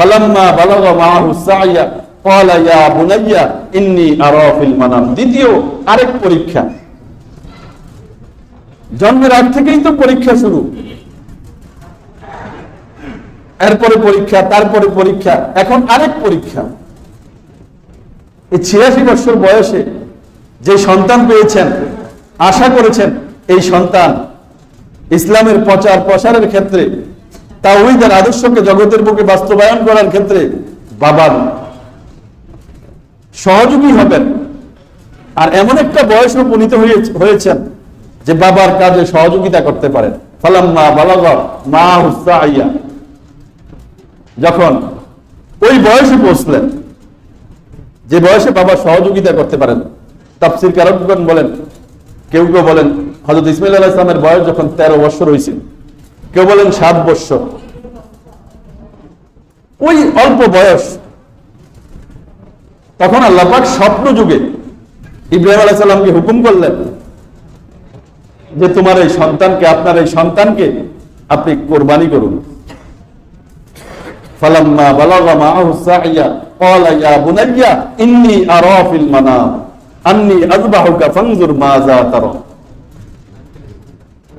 ফালাম্মা বালাগা মাহু সাইয়া ক্বালা ইয়া বুনাইয়া, ইন্নী আরা দ্বিতীয়, আরেক পরীক্ষা। জন্মের আগ থেকেই তো পরীক্ষা শুরু। এরপরে পরীক্ষা, তারপরে পরীক্ষা, এখন আরেক পরীক্ষা। এই ছিয়াশি বছর বয়সে যে সন্তান পেয়েছেন, আশা করেছেন, এই সন্তান ইসলামের প্রচার প্রসারের ক্ষেত্রে তাওহীদের আদর্শকে জগতের বুকে বাস্তবায়ন করার ক্ষেত্রে বাবার সহযোগী হবেন। আর এমন একটা বয়স উপনীত হয়ে- হয়েছেন যে বাবার কাজে সহযোগিতা করতে পারেন। ফালাম্মা বালাগ মা হুসাইয়া যখন ওই বয়সে পৌঁছলেন, যে বয়সে বাবা সহযোগিতা করতে পারেন, তাফসির কারকগণ বলেন, কেউ কেউ বলেন হজরত ইসমাইল আলাহ ইসলামের বয়স যখন তেরো বছর হয়েছিল কেউ বলেন সাত বৎসর। ওই অল্প বয়স। তখন আল্লাপাক স্বপ্ন যুগে ইব্রাহিম আলাহ সাল্লামকে হুকুম করলেন যে তোমার এই সন্তানকে, আপনার এই সন্তানকে আপনি কোরবানি করুন। ফালাম্মা বালাগা মাআহু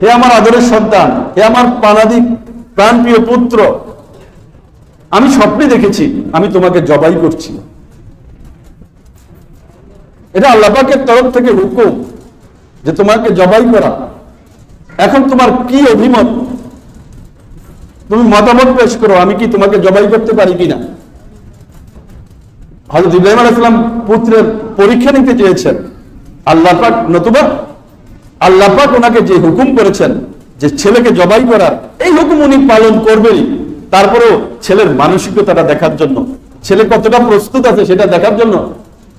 হে আমার আদরের সন্তান, হে আমার পানাদি প্রাণপ্রিয় পুত্র, আমি স্বপ্নে দেখেছি, আমি তোমাকে জবাই করছি। এটা আল্লাহ পাকের তরফ থেকে হুকুম যে তোমাকে জবাই করা। এখন তোমার কি অভিমত? তুমি মতামত পেশ করো, আমি কি তোমাকে জবাই করতে পারি কিনা? হজরত ইব্রাহিম আলাইসালাম পুত্রের পরীক্ষা নিতে চেয়েছেন। আল্লাহ পাক নতুবা আল্লাহ পাক ওনাকে যে হুকুম করেছেন যে ছেলেকে জবাই করার এই হুকুম উনি পালন করবেনই। তারপরেও ছেলের মানসিকতাটা দেখার জন্য, ছেলে কতটা প্রস্তুত আছে সেটা দেখার জন্য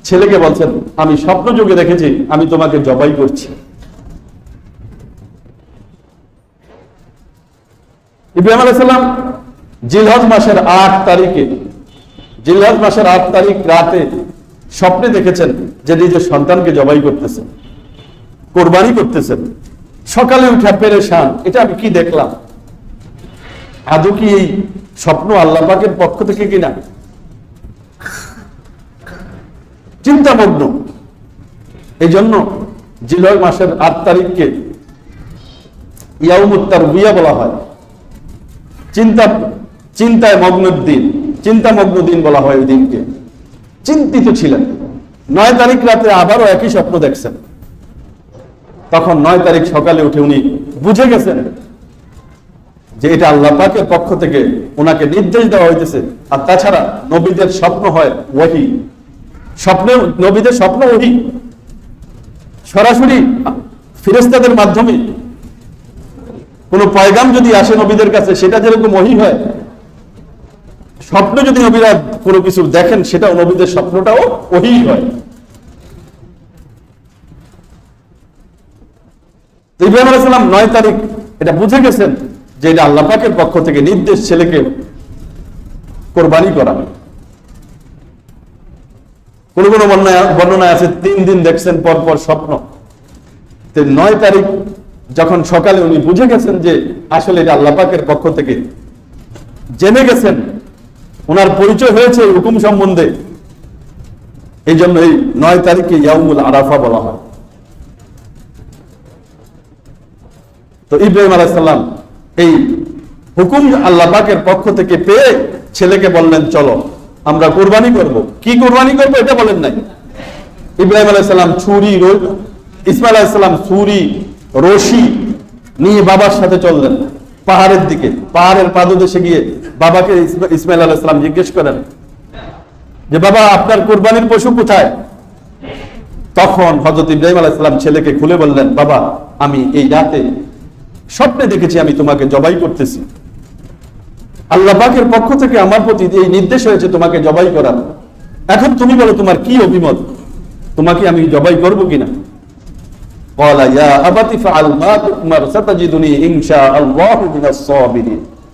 ছেলেকে বলছেন, আমি স্বপ্ন যুগে দেখেছি, আমি তোমাকে জবাই করছি। ইব্রাহিম আলাইসাল্লাম জিলহজ মাসের আট তারিখে, জিলহজ মাসের আট তারিখ রাতে স্বপ্নে দেখেছেন যে নিজের সন্তানকে জবাই করতেছেন কোরবানি করতেছেন। সকালে উঠে পেরেশান, এটা আমি কি দেখলাম? আদৌ কি এই স্বপ্ন আল্লাপাকের পক্ষ থেকে কিনা? চিন্তামগ্ন। এই জন্য জিলহজ মাসের আট তারিখকে ইয়াউমুত্তার বিয়া বলা হয়। চিন্তা, চিন্তায় মগ্নের দিন, চিন্তামগ্ন দিন বলা হয় ওই দিনকে। চিন্তিত ছিলেন। নয় তারিখ রাতে আবারও একই স্বপ্ন দেখছেন। তখন নয় তারিখ সকালে উঠে উনি বুঝে গেছেন যে এটা আল্লাহ পাকের পক্ষ থেকে ওনাকে নির্দেশ দেওয়া হইতেছে। আর তাছাড়া নবীদের স্বপ্ন হয় ওহি স্বপ্নে নবীদের স্বপ্ন ওহি সরাসরি ফিরেস্তাদের মাধ্যমে কোন পয়গাম যদি আসে নবীদের কাছে, সেটা যেরকম ওহি হয়, স্বপ্ন যদি নবীরা কোনো কিছু দেখেন, সেটাও নবীদের স্বপ্নটাও ওহি হয়। ইব্রাহিম আলাইসালাম নয় তারিখ এটা বুঝে গেছেন যে এটা আল্লাহ পাকের পক্ষ থেকে নির্দেশ ছেলেকে কোরবানি করা কোন কোন বর্ণনায় আছে, তিন দিন দেখছেন, পর পর স্বপ্ন। নয় তারিখ যখন সকালে উনি বুঝে গেছেন যে আসলে এটা আল্লাহ পাকের পক্ষ থেকে জেনে গেছেন ওনার পরিচয় হয়েছে হুকুম সম্বন্ধে। এই জন্য এই নয় তারিখে ইয়াউমুল আরাফা বলা হয়। তো ইব্রাহিম আলাইসাল্লাম এই হুকুম আল্লাহ পাকের পক্ষ থেকে পেয়ে ছেলেকে বললেন, চলো, আমরা কোরবানি করব। কি কোরবানি করব এটা বলেন নাই। ইব্রাহিম আলাইসাল্লাম ছুরি ইসমাইল আলাইসাল্লাম ছুরি, রশি নিয়ে বাবার সাথে চললেন। পাহাড়ের দিকে, পাহাড়ের পাদদেশে গিয়ে বাবাকে ইসমা- ইসমাইল আলাইসাল্লাম জিজ্ঞেস করেন যে, বাবা, আপনার কোরবানির পশু কোথায়? তখন হজরত ইব্রাহিম আলাইসাল্লাম ছেলেকে খুলে বললেন, বাবা, আমি এই রাতে স্বপ্নে দেখেছি আমি তোমাকে জবাই করতেছি আল্লাহ পাকের পক্ষ থেকে আমার প্রতি এই নির্দেশ হয়েছে তোমাকে জবাই করার এখন তুমি বলো তোমার কি অভিমত তোমাকে আমি জবাই করব কিনা قال يا أبت فعل ما تؤمر ستجدني إن شاء الله من الصابرين